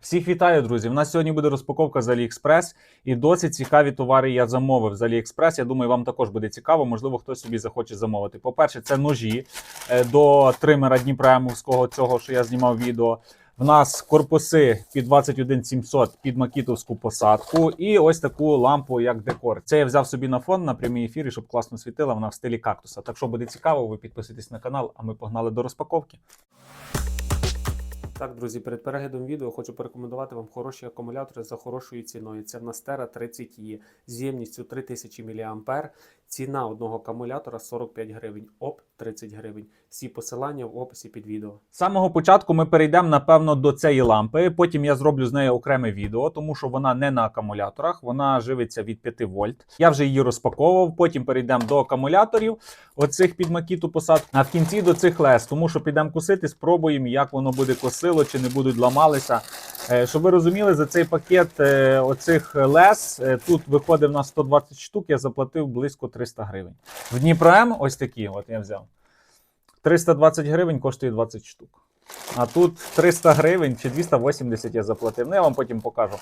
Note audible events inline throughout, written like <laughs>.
Всіх вітаю, друзі! У нас сьогодні буде розпаковка з AliExpress і досить цікаві товари я замовив з AliExpress. Я думаю, вам також буде цікаво. Можливо, хтось собі захоче замовити. По-перше, це ножі е, до тримера Дніпремовського, цього, що я знімав відео. В нас корпуси під 21700 під макітовську посадку, і ось таку лампу як декор. Це я взяв собі на фон на прямій ефірі, щоб класно світила. Вона в стилі кактуса. Так що буде цікаво, ви підписуйтесь на канал, а ми погнали до розпаковки. Так, друзі, перед переглядом відео хочу порекомендувати вам хороші акумулятори за хорошою ціною. Це в нас Tera 30 e з ємністю 3000 мА. Ціна одного акумулятора 45 гривень, ОП 30 гривень. Всі посилання в описі під відео. З самого початку ми перейдемо, напевно, до цієї лампи. Потім я зроблю з нею окреме відео, тому що вона не на акумуляторах, вона живиться від 5 вольт. Я вже її розпаковував. Потім перейдемо до акумуляторів, оцих під макіту посадку. А в кінці до цих лес, тому що підемо косити, спробуємо, як воно буде косило, чи не будуть ламалися. Е, Щоб ви розуміли, за цей пакет е, оцих лес е, тут виходив на 120 штук, я заплатив близько 300 гривень. В Дніпром ось такі, от я взяв. 320 гривень коштує 20 штук. А тут 300 гривень чи 280 я заплатив. Ну, я вам потім покажу.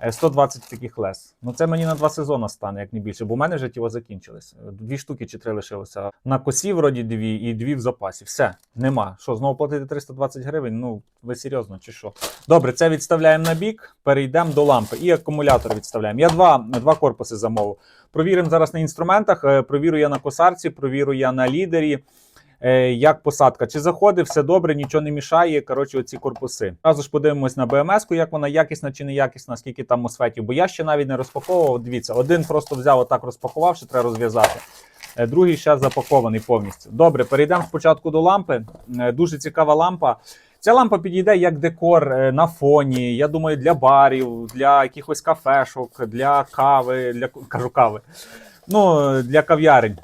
Е, 120 таких лес. Ну це мені на два сезони стане, як не більше, бо в мене вже тіло закінчились. Дві штуки чи три лишилося. На косі вроді дві і дві в запасі. Все, нема. Що, знову платити 320 гривень? Ну, ви серйозно, чи що? Добре, це відставляємо на бік, перейдемо до лампи. І акумулятор відставляємо. Я два, два корпуси замовив. Провіримо зараз на інструментах. е, Провірю я на косарці, провірю я на лідері. Е, Як посадка, чи заходить, все добре, нічого не мішає. Коротше, оці корпуси. Разу ж подивимось на БМС-ку, як вона якісна чи не якісна, скільки там мосфетів. Бо я ще навіть не розпаковував. Дивіться, один просто взяв, отак розпакував, що треба розв'язати. Е, Другий ще запакований повністю. Добре, перейдемо спочатку до лампи. Е, Дуже цікава лампа. Ця лампа підійде як декор на фоні. Я думаю, для барів, для якихось кафешок, для кави, для кажу кави. Ну, для кав'ярень.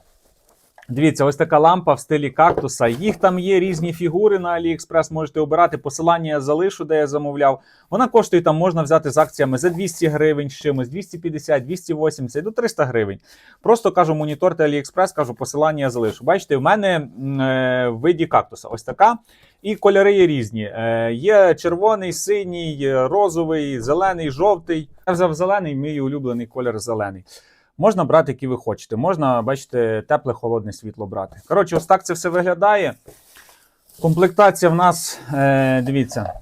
Дивіться, ось така лампа в стилі кактуса. Їх там є різні фігури на AliExpress, можете обирати. Посилання я залишу, де я замовляв. Вона коштує там, можна взяти з акціями за 200 гривень з чимось, 250, 280 до 300 гривень. Просто кажу, моніторте AliExpress, кажу, посилання я залишу. Бачите, в мене е, в виді кактуса. Ось така. І кольори є різні. Е, є червоний, синій, е, розовий, зелений, жовтий. Я взяв зелений, мій улюблений колір зелений. Можна брати, які ви хочете. Можна, бачите, тепле, холодне світло брати. Коротше, ось так це все виглядає. Комплектація в нас, е, дивіться,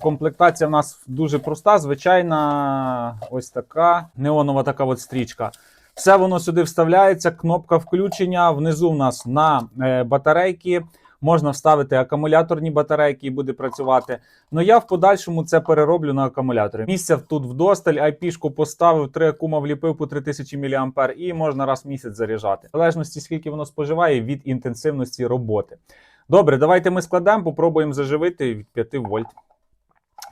комплектація в нас дуже проста, звичайна, ось така неонова така от стрічка. Все воно сюди вставляється, кнопка включення. Внизу в нас на е, батарейки. Можна вставити акумуляторні батарейки і буде працювати. Ну я в подальшому це перероблю на акумулятори. Місця тут вдосталь, IP-шку поставив, три акума вліпив по 3000 мА і можна раз в місяць заряджати. В залежності, скільки воно споживає від інтенсивності роботи. Добре, давайте ми складемо, попробуємо заживити від 5 вольт.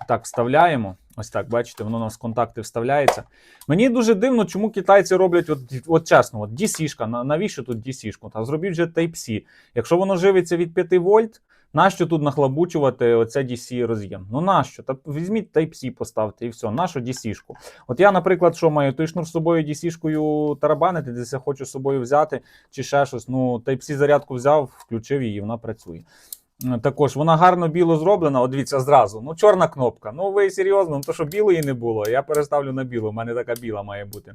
Так, вставляємо. Ось так, бачите, воно у нас контакти вставляється. Мені дуже дивно, чому китайці роблять, от, от чесно, от DC-шка, навіщо тут DC-шку? Та зробіть вже Type-C. Якщо воно живиться від 5 вольт, нащо тут нахлабучувати оце DC роз'єм? Ну нащо? Та візьміть Type-C, поставте і все. Нащо DC-шку? От я, наприклад, що маю той шнур з собою DC-шкою тарабанити, десь я хочу з собою взяти, чи ще щось. Ну, Type-C зарядку взяв, включив її, вона працює. Також вона гарно біло зроблена. От дивіться зразу. Ну, чорна кнопка. Ну, ви серйозно, ну то що білої не було. Я переставлю на білу. У мене така біла має бути.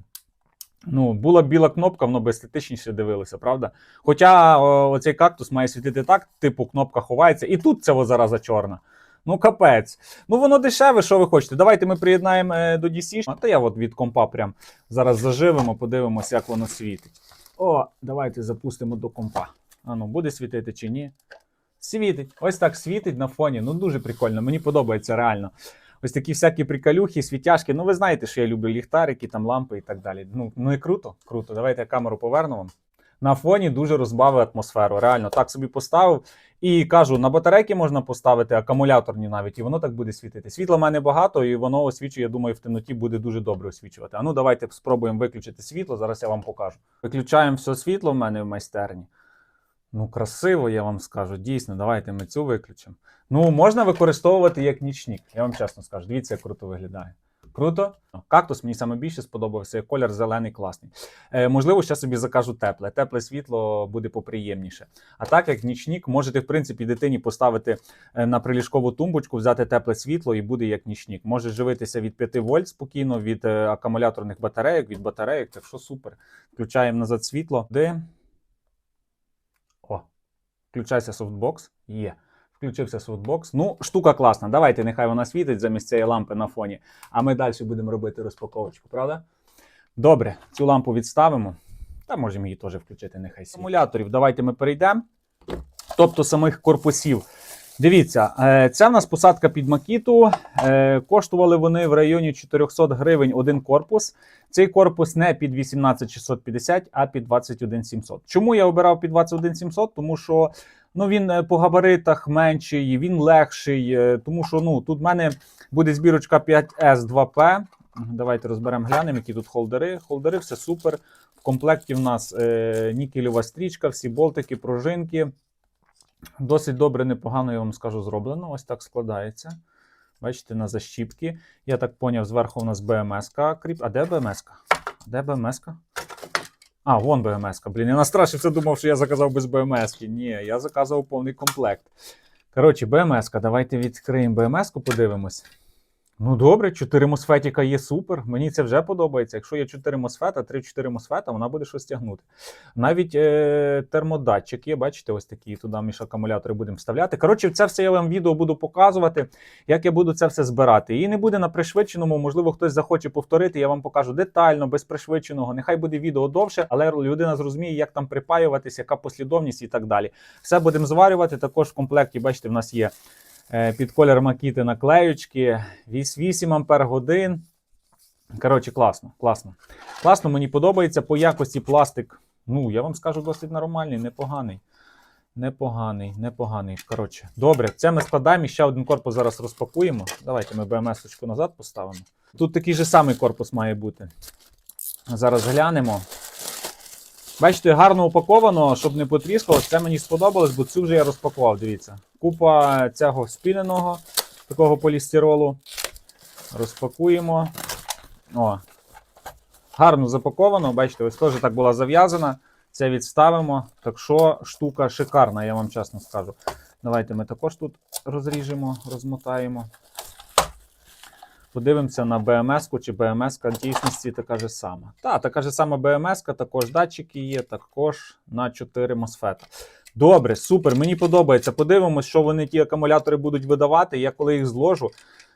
Ну, була біла кнопка, воно б естетичніше дивилося, правда? Хоча о, оцей кактус має світити так, типу кнопка ховається, і тут ця зараза чорна. Ну, капець. Ну, воно дешеве, що ви хочете. Давайте ми приєднаємо е, до DC. А то я от від компа прям зараз заживемо, подивимося, як воно світить. О, давайте запустимо до компа. А ну, буде світити чи ні? Світить. Ось так світить на фоні. Ну дуже прикольно. Мені подобається реально. Ось такі всякі приколюхи, світяшки. Ну, ви знаєте, що я люблю ліхтарики, там лампи і так далі. Ну, ну і круто, круто. Давайте я камеру поверну вам. На фоні дуже розбавив атмосферу. Реально, так собі поставив. І кажу, на батарейки можна поставити, акумуляторні навіть, і воно так буде світити. Світла в мене багато, і воно освічує, я думаю, в темноті буде дуже добре освічувати. А ну давайте спробуємо виключити світло. Зараз я вам покажу. Виключаємо все світло в мене в майстерні. Ну, красиво, я вам скажу. Дійсно, давайте ми цю виключимо. Ну, можна використовувати як нічник, я вам чесно скажу. Дивіться, як круто виглядає. Круто. Кактус мені саме більше сподобався. Колір зелений класний. Е, можливо, ще собі закажу тепле. Тепле світло буде поприємніше. А так як нічник, можете, в принципі, дитині поставити е, на приліжкову тумбочку, взяти тепле світло і буде як нічник. Може живитися від 5 вольт спокійно, від е, акумуляторних батарейок, від батарейок. Так що супер. Включаємо назад світло. Де? Включайся софтбокс. Є. Включився софтбокс. Ну, штука класна. Давайте, нехай вона світить замість цієї лампи на фоні. А ми далі будемо робити розпаковочку, правда? Добре, цю лампу відставимо. Та можемо її теж включити, нехай світить. Акумуляторів. Давайте ми перейдемо. Тобто самих корпусів. Дивіться, е, ця в нас посадка під макіту. Е, Коштували вони в районі 400 гривень один корпус. Цей корпус не під 18650, а під 21700. Чому я обирав під 21700? Тому що ну, він е, по габаритах менший, він легший. Тому що ну, тут в мене буде збірочка 5S2P. Давайте розберемо, глянемо, які тут холдери. Холдери, все супер. В комплекті в нас нікелева стрічка, всі болтики, пружинки. Досить добре, непогано, я вам скажу, зроблено. Ось так складається. Бачите, на защіпки. Я так поняв, зверху у нас БМС-ка. кріп- А де БМС-ка? Де БМС-ка? А, вон БМС-ка. Блін, я настрашився, думав, що я заказав без БМС-ки. Ні, я заказував повний комплект. Коротше, БМС-ка. Давайте відкриємо БМС-ку, подивимось. Ну добре, 4 мосфетіка є супер. Мені це вже подобається. Якщо є 4 мосфета, 3-4 мосфета, вона буде щось тягнути. Навіть е, термодатчик є, бачите, ось такі туди між акумулятори будемо вставляти. Коротше, це все я вам відео буду показувати, як я буду це все збирати. І не буде на пришвидшеному, можливо, хтось захоче повторити. Я вам покажу детально, без пришвидшеного. Нехай буде відео довше, але людина зрозуміє, як там припаюватись, яка послідовність і так далі. Все будемо зварювати. Також в комплекті, бачите, в нас є під колір макіти наклеючки, 8 ампер годин. Коротше, класно, класно. Класно, мені подобається. По якості пластик, ну, я вам скажу, досить нормальний, непоганий. Непоганий, непоганий. Коротше, добре, це ми складаємо і ще один корпус зараз розпакуємо. Давайте ми БМС-очку назад поставимо. Тут такий же самий корпус має бути. Зараз глянемо. Бачите, гарно упаковано, щоб не потріскалось. Це мені сподобалось, бо цю вже я розпакував. Дивіться. Купа цього спіненого, такого полістиролу. Розпакуємо. О. Гарно запаковано. Бачите, ось теж так була зав'язана. Це відставимо. Так що штука шикарна, я вам чесно скажу. Давайте ми також тут розріжемо, розмотаємо. Подивимося на БМС-ку, чи БМС-ка в дійсності така ж сама. Так, така ж сама БМС-ка, також датчики є, також на 4 мосфета. Добре, супер, мені подобається. Подивимось, що вони ті акумулятори будуть видавати. Я коли їх зложу,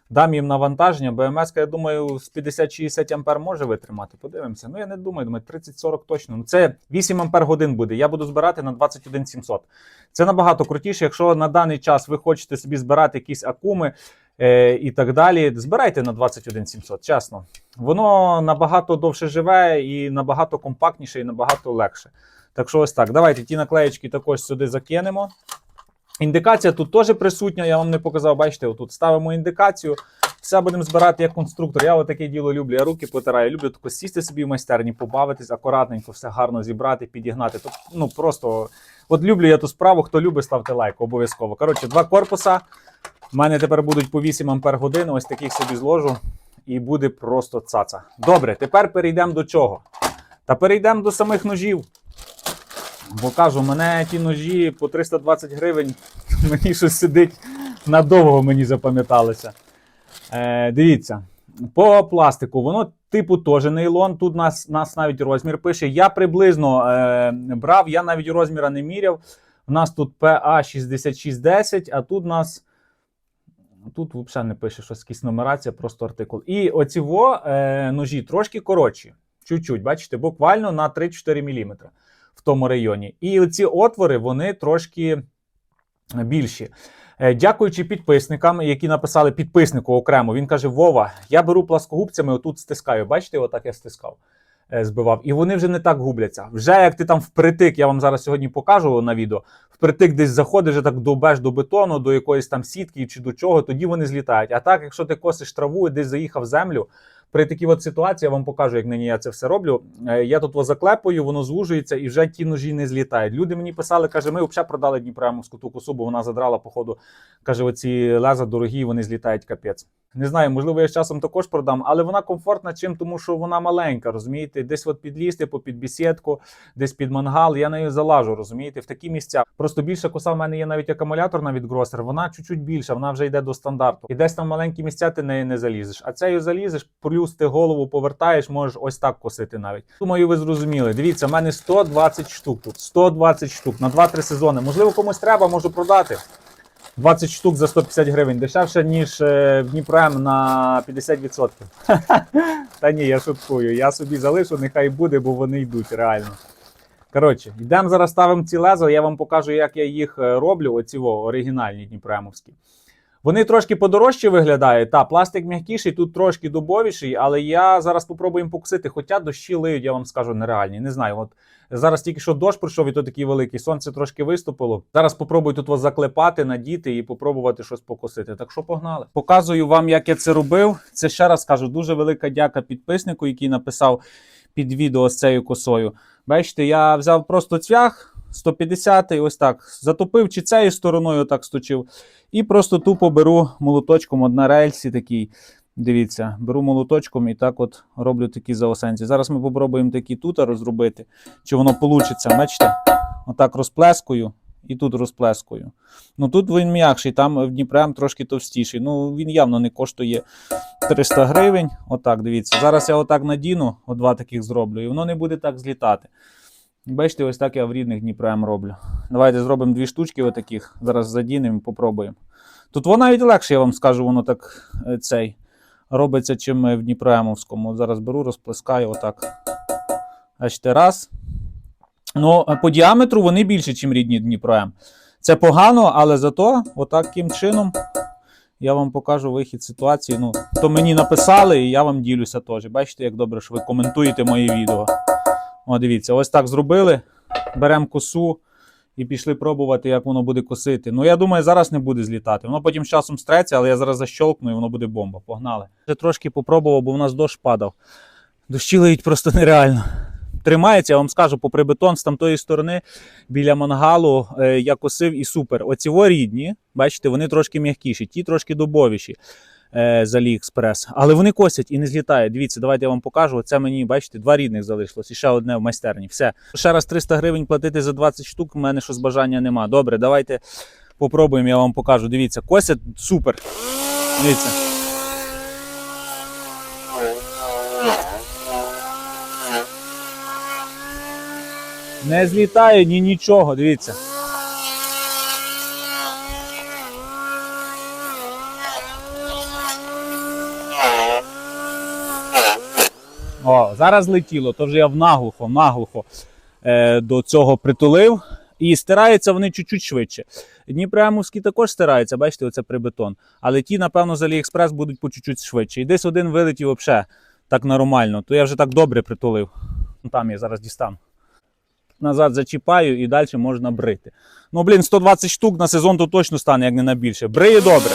дам їм навантаження. БМС, я думаю, з 50-60 ампер може витримати. Подивимося. Ну, я не думаю, думаю, 30-40 точно. Ну, це 8 ампер годин буде. Я буду збирати на 21 700. Це набагато крутіше. Якщо на даний час ви хочете собі збирати якісь акуми е, і так далі, збирайте на 21 700, чесно. Воно набагато довше живе і набагато компактніше, і набагато легше. Так що ось так. Давайте ті наклеєчки також сюди закинемо. Індикація тут теж присутня, я вам не показав. Бачите, отут ставимо індикацію. Все будемо збирати як конструктор. Я отаке діло люблю. Я руки потираю. Люблю тако сісти собі в майстерні, побавитись, акуратненько, все гарно зібрати, підігнати. Тобто, ну просто от люблю я ту справу. Хто любить, ставте лайк, обов'язково. Коротше, два корпуса. У мене тепер будуть по 8 ампер годин. Ось таких собі зложу. І буде просто цаца. Добре, тепер перейдемо до чого? Та перейдемо до самих ножів. Бо кажу, мене ті ножі по 320 гривень, <laughs> мені щось сидить надовго мені запам'яталося. Е, дивіться, по пластику, воно типу теж нейлон. Тут нас, нас навіть розмір пише. Я приблизно е, брав, я навіть розміра не міряв. У нас тут PA6610, а тут у нас. Тут взагалі не пише щось якась нумерація, просто артикул. І оці во, е, ножі трошки коротші. Чуть-чуть, бачите, буквально на 3-4 мм в тому районі. І оці отвори вони трошки більші. Е, Дякуючи підписникам, які написали підписнику окремо, він каже: Вова, я беру пласкогубцями, отут стискаю. Бачите, отак я стискав, збивав. І вони вже не так губляться. Вже як ти там впритик, я вам зараз сьогодні покажу на відео. Впритик десь заходиш, вже так довбеш до бетону, до якоїсь там сітки чи до чого, тоді вони злітають. А так, якщо ти косиш траву і десь заїхав землю, при такій от ситуації я вам покажу, як нині я це все роблю. Е, Я тут от заклепаю, воно звужується і вже ті ножі не злітають. Люди мені писали, каже, ми взагалі продали Дніпромську ту косу, бо вона задрала, походу, каже, оці леза дорогі, вони злітають капець. Не знаю, можливо, я з часом також продам, але вона комфортна чим, тому що вона маленька, розумієте? Десь от підлізти, по під бесідку, десь під мангал, я нею залажу, розумієте, в такі місця. Просто більша коса в мене є навіть акумуляторна від Гросер, вона чуть-чуть більша, вона вже йде до стандарту. І десь там маленькі місця ти нею не залізеш. А цею залізеш, плюс ти голову повертаєш, можеш ось так косити навіть. Думаю, ви зрозуміли. Дивіться, в мене 120 штук тут. 120 штук на 2-3 сезони. Можливо, комусь треба, можу продати. 20 штук за 150 гривень. Дешевше, ніж е, в Дніпром на 50%. <laughs> Та ні, я шуткую. Я собі залишу, нехай буде, бо вони йдуть реально. Коротше, йдемо зараз ставимо ці лезо, я вам покажу, як я їх е, роблю, оці во, оригінальні дніпремовські. Вони трошки подорожчі виглядають. Та, пластик м'якіший, тут трошки дубовіший, але я зараз спробую їм покусити. Хоча дощі лиють, я вам скажу, нереальні. Не знаю. От зараз тільки що дощ пройшов, і то такий великий, сонце трошки виступило. Зараз попробую тут вас заклепати, надіти і попробувати щось покусити. Так що погнали. Показую вам, як я це робив. Це ще раз кажу, дуже велика дяка підписнику, який написав під відео з цією косою. Бачите, я взяв просто цвях. 150 ось так затопив чи цією стороною так сточив. І просто тупо беру молоточком от на рельсі такий. Дивіться, беру молоточком і так от роблю такі заосенці. Зараз ми попробуємо такі тут розробити. Чи воно вийде, бачите? Отак розплескую і тут розплескую. Ну тут він м'якший, там в Дніпрем трошки товстіший. Ну він явно не коштує 300 гривень. Отак, дивіться. Зараз я отак надіну, от два таких зроблю, і воно не буде так злітати. Бачите, ось так я в рідних Дніпрем роблю. Давайте зробимо дві штучки отаких. Зараз задінемо і попробуємо. Тут воно навіть легше, я вам скажу, воно так е, цей робиться, чим в Дніпроемовському. Зараз беру, розплескаю отак. Бачите, раз. Ну, по діаметру вони більше, ніж рідні Дніпроем. Це погано, але зато отаким чином я вам покажу вихід ситуації. Ну, то мені написали, і я вам ділюся теж. Бачите, як добре, що ви коментуєте мої відео. О, дивіться, ось так зробили. Беремо косу і пішли пробувати, як воно буде косити. Ну, я думаю, зараз не буде злітати. Воно потім з часом стреться, але я зараз защолкну і воно буде бомба. Погнали. Вже трошки попробував, бо в нас дощ падав. Дощі лиють просто нереально. Тримається, я вам скажу, попри бетон з тамтої сторони біля мангалу е, я косив і супер. Оці рідні, бачите, вони трошки м'якіші, ті трошки дубовіші з Aliexpress. Але вони косять і не злітають. Дивіться, давайте я вам покажу. Це мені, бачите, два рідних залишилось і ще одне в майстерні. Все. Ще раз 300 гривень платити за 20 штук, у мене щось бажання нема. Добре, давайте попробуємо, я вам покажу. Дивіться, косять супер. Дивіться. Не злітає ні нічого, дивіться. О, зараз летіло, то вже я наглухо, наглухо е, до цього притулив. І стираються вони чуть-чуть швидше. Дніпремовські також стираються, бачите, оце прибетон. Але ті, напевно, з Aliexpress будуть по чуть-чуть швидше. І десь один вилетів взагалі так нормально. То я вже так добре притулив. Ну, Там я зараз дістану. Назад зачіпаю і далі можна брити. Ну, блін, 120 штук на сезон то точно стане, як не на більше. Бриє добре.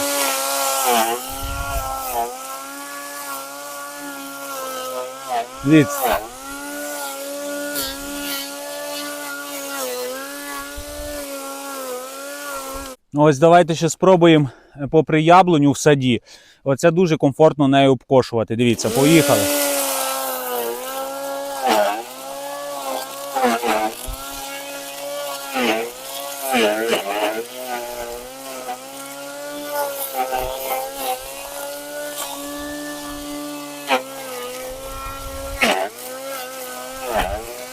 Дивіться. Ось давайте ще спробуємо е, попри яблуню в саді. Оце дуже комфортно нею обкошувати. Дивіться, поїхали.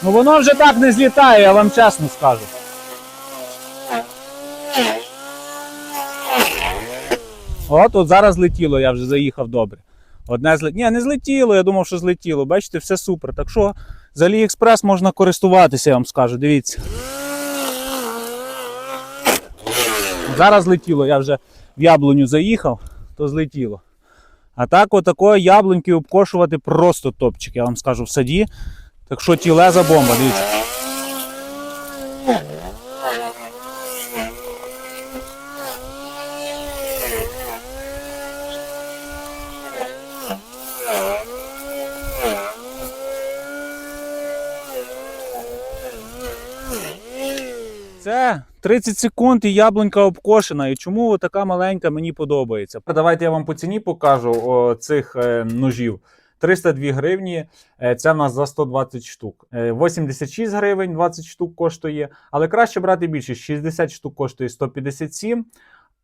Ну воно вже так не злітає, я вам чесно скажу. От, от зараз летіло, я вже заїхав добре. Одне злет... Ні, не злетіло, я думав, що злетіло. Бачите, все супер. Так що з AliExpress можна користуватися, я вам скажу. Дивіться. Зараз летіло, я вже в яблуню заїхав, то злетіло. А так, отакої яблуньки обкошувати просто топчик, я вам скажу, в саді. Так що ті леза бомба, дивіться. Це 30 секунд і яблунька обкошена. І чому така маленька мені подобається? Давайте я вам по ціні покажу о, цих е, ножів. 302 гривні. е, Це в нас за 120 штук. Е, 86 гривень 20 штук коштує. Але краще брати більше. 60 штук коштує 157.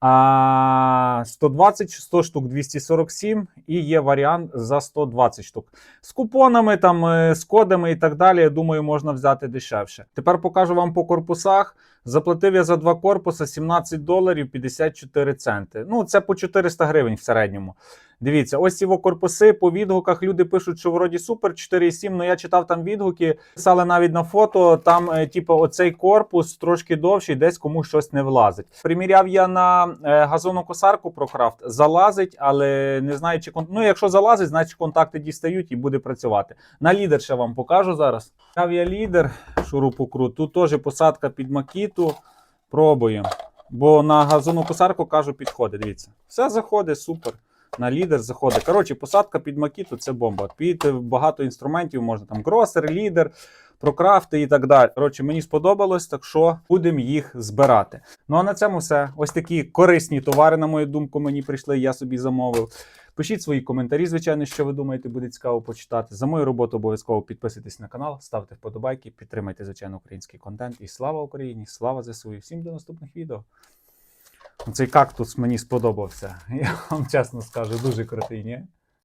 А 120 100 штук 247 і є варіант за 120 штук. З купонами, там, е, з кодами і так далі. Я думаю, можна взяти дешевше. Тепер покажу вам по корпусах. Заплатив я за два корпуси 17 доларів 54 центи. Ну, це по 400 гривень в середньому. Дивіться, ось ці корпуси по відгуках люди пишуть, що вроді супер 4,7, але я читав там відгуки, писали навіть на фото. Там, е, типу, оцей корпус трошки довший, десь комусь щось не влазить. Приміряв я на е, газонокосарку ProCraft, залазить, але не знаю, чи кон... ну, якщо залазить, значить контакти дістають і буде працювати. На лідер ще вам покажу зараз. Я лідер, шурупокрут. Тут теж посадка під макіту. Пробуємо. Бо на газонокосарку кажу, підходить. Дивіться, все заходить, супер. На лідер заходить. Коротше, посадка під макіту це бомба. Під багато інструментів можна там гросер, лідер, прокрафти і так далі. Коротше, мені сподобалось, так що будемо їх збирати. Ну а на цьому все. Ось такі корисні товари, на мою думку, мені прийшли. Я собі замовив. Пишіть свої коментарі, звичайно, що ви думаєте, буде цікаво почитати. За мою роботу обов'язково підписуйтесь на канал, ставте вподобайки, підтримайте, звичайно, український контент. І слава Україні! Слава ЗСУ! І всім до наступних відео. Цей кактус мені сподобався. <laughs> Я вам чесно скажу, дуже крутий, ні?